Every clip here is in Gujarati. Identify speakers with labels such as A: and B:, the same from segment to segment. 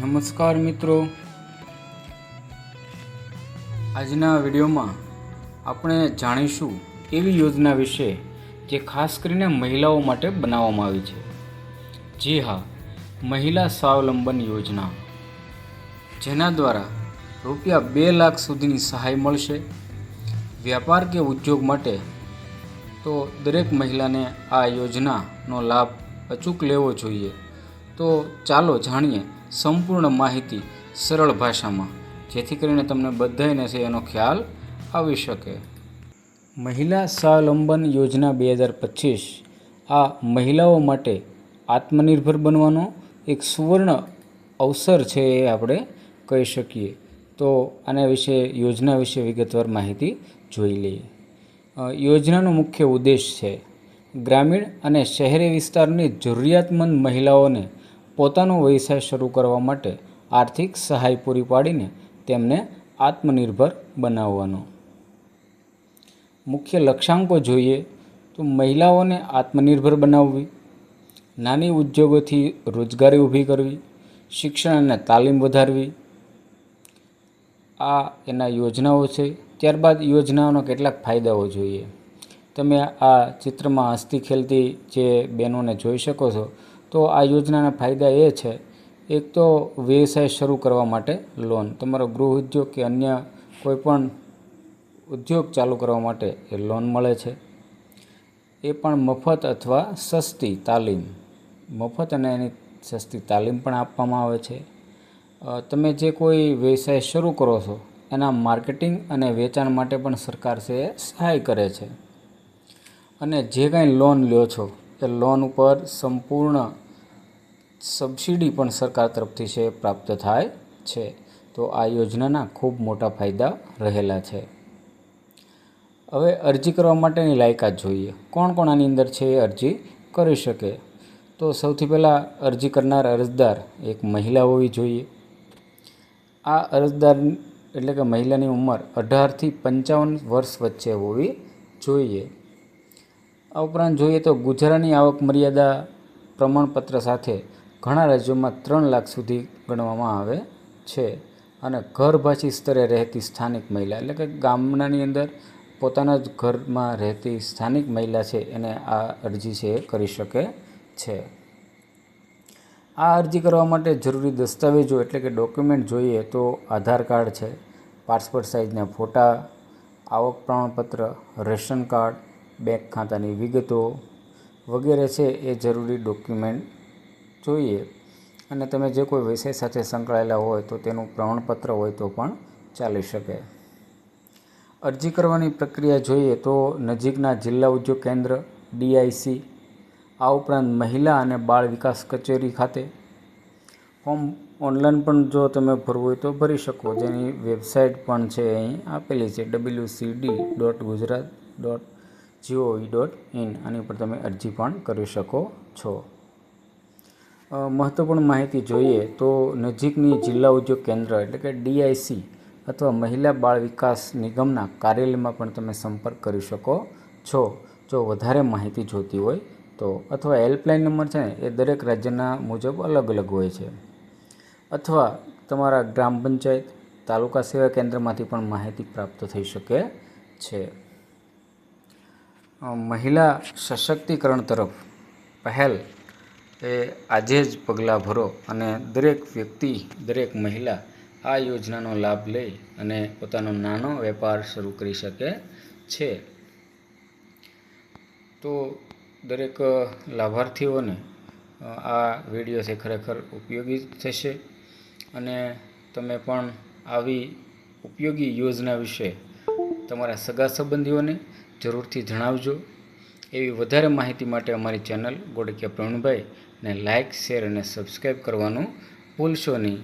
A: નમસ્કાર મિત્રો. આજના વિડીયોમાં આપણે જાણીશું એવી યોજના વિશે જે ખાસ કરીને મહિલાઓ માટે બનાવવામાં આવી છે. જી હા, મહિલા સ્વાવલંબન યોજના. જેના દ્વારા રૂપિયા બે લાખ સુધીની સહાય મળશે. વ્યાપાર કે ઉદ્યોગ માટે તો દરેક મહિલાને આ યોજનાનો લાભ અચૂક લેવો જોઈએ. તો ચાલો જાણીએ સંપૂર્ણ માહિતી સરળ ભાષામાં, જેથી કરીને તમને બધાને છે એનો ખ્યાલ આવી શકે. મહિલા સ્વાવલંબન યોજના બે હજાર પચીસ આ મહિલાઓ માટે આત્મનિર્ભર બનવાનો એક સુવર્ણ અવસર છે એ આપણે કહી શકીએ. તો આના વિશે, યોજના વિશે વિગતવાર માહિતી જોઈ લઈએ. યોજનાનો મુખ્ય ઉદ્દેશ છે, ગ્રામીણ અને શહેરી વિસ્તારની જરૂરિયાતમંદ મહિલાઓને પોતાનો વ્યવસાય શરૂ કરવા માટે આર્થિક સહાય પૂરી પાડીને તેમને આત્મનિર્ભર બનાવવાનો. મુખ્ય લક્ષ્યાંકો જોઈએ તો મહિલાઓને આત્મનિર્ભર બનાવવી, નાની ઉદ્યોગોથી રોજગારી ઊભી કરવી, શિક્ષણ અને તાલીમ વધારવી. આ એના યોજનાઓ છે. ત્યારબાદ યોજનાઓના કેટલાક ફાયદાઓ જોઈએ. તમે આ ચિત્રમાં હસતી ખેલતી જે બહેનોને જોઈ શકો છો તો આ યોજનાના ફાયદા એ છે. એક તો વ્યવસાય શરૂ કરવા માટે લોન તમારો ગૃહ ઉદ્યોગ કે અન્ય કોઈ પણ ઉદ્યોગ ચાલુ કરવા માટે એ લોન મળે છે. એ પણ મફત અથવા સસ્તી તાલીમ. મફત અને એની સસ્તી તાલીમ પણ આપવામાં આવે છે. તમે જે કોઈ વ્યવસાય શરૂ કરો છો, એના માર્કેટિંગ અને વેચાણ માટે પણ સરકાર છે સહાય કરે છે. અને જે કાંઈ લોન લ્યો છો એ લોન ઉપર સંપૂર્ણ સબસિડી પણ સરકાર તરફથી છે પ્રાપ્ત થાય છે. તો આ યોજનાના ખૂબ મોટા ફાયદા રહેલા છે. હવે અરજી કરવા માટેની લાયકાત જોઈએ. કોણ કોણ આની અંદર છે એ અરજી કરી શકે? તો સૌથી પહેલાં અરજી કરનાર અરજદાર એક મહિલા હોવી જોઈએ. આ અરજદાર એટલે કે મહિલાની ઉંમર અઢારથી પંચાવન વર્ષ વચ્ચે હોવી જોઈએ. આ ઉપરાંત જોઈએ તો ગુજરાતની આવક મર્યાદા પ્રમાણપત્ર સાથે ઘણા રાજ્યોમાં ત્રણ લાખ સુધી ગણવામાં આવે છે અને ઘરભાષી સ્તરે રહેતી સ્થાનિક મહિલા, એટલે કે ગામડાની અંદર પોતાના જ ઘરમાં રહેતી સ્થાનિક મહિલા છે એને આ અરજી છે એ કરી શકે છે. આ અરજી કરવા માટે જરૂરી દસ્તાવેજો એટલે કે ડોક્યુમેન્ટ જોઈએ તો આધાર કાર્ડ છે, પાસપોર્ટ સાઇઝના ફોટા, આવક પ્રમાણપત્ર, રેશન કાર્ડ બેંક ખાતાની વિગતો વગેરે છે એ જરૂરી ડોક્યુમેન્ટ જોઈએ. અને તમે જે કોઈ વિષય સાથે સંકળાયેલા હોય તો તેનું પ્રમાણપત્ર હોય તો પણ ચાલી શકે. અરજી કરવાની પ્રક્રિયા જોઈએ તો નજીકના જિલ્લા ઉદ્યોગ કેન્દ્ર, ડીઆઈસી, આ ઉપરાંત મહિલા અને બાળ વિકાસ કચેરી ખાતે. ફોર્મ ઓનલાઈન પણ જો તમે ભરવું હોય તો ભરી શકો. જેની વેબસાઇટ પણ છે અહીં આપેલી છે W C D dot Gujarat dot G O V dot in આની ઉપર તમે અરજી પણ કરી શકો છો. મહત્ત્વપૂર્ણ માહિતી જોઈએ તો નજીકની જિલ્લા ઉદ્યોગ કેન્દ્ર એટલે કે ડીઆઈસી અથવા મહિલા બાળ વિકાસ નિગમના કાર્યાલયમાં પણ તમે સંપર્ક કરી શકો છો. જો વધારે માહિતી જોતી હોય તો અથવા હેલ્પલાઇન નંબર છે ને એ દરેક રાજ્યના મુજબ અલગ અલગ હોય છે. અથવા તમારા ગ્રામ પંચાયત, તાલુકા સેવા કેન્દ્રમાંથી પણ માહિતી પ્રાપ્ત થઈ શકે છે. મહિલા સશક્તિકરણ તરફ પહેલ એ આજે જ પગલાં ભરો અને દરેક વ્યક્તિ, દરેક મહિલા આ યોજનાનો લાભ લઈ અને પોતાનો નાનો વેપાર શરૂ કરી શકે છે. તો દરેક લાભાર્થીઓને આ વીડિયો છે ખરેખર ઉપયોગી થશે અને તમે પણ આવી ઉપયોગી યોજના વિશે તમારા સગા સંબંધીઓને જરૂરથી જણાવજો. એવી વધારે માહિતી માટે અમારી ચેનલ ગોડકિયા પ્રવીણભાઈને લાઇક શેર અને સબસ્ક્રાઈબ કરવાનું ભૂલશો નહીં.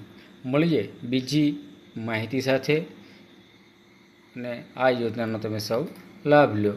A: મળીએ બીજી માહિતી સાથે. અને આ યોજનાનો તમે સૌ લાભ લો.